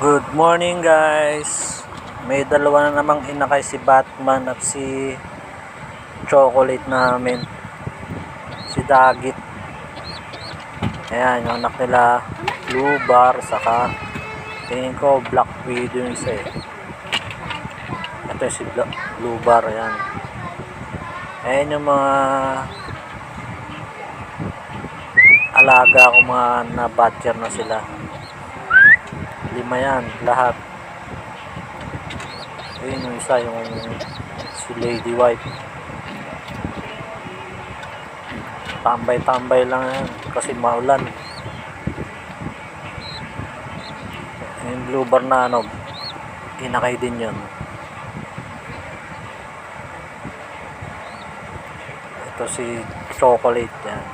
Good morning guys. May dalawa na namang inakay si Batman at si Chocolate namin. Si Dagit. Ayan, yung anak nila Blue Bar saka tingin ko Black Widow yung isa eh. Ito si Blue Bar ayan. Ayan yung mga alaga ko mga na-badger na sila. Lima yan, lahat. Ayun yung isa, yung si Lady White. Tambay-tambay lang yan kasi maulan. Yung blue bar na ano, inakay din yun. Ito si Chocolate yan.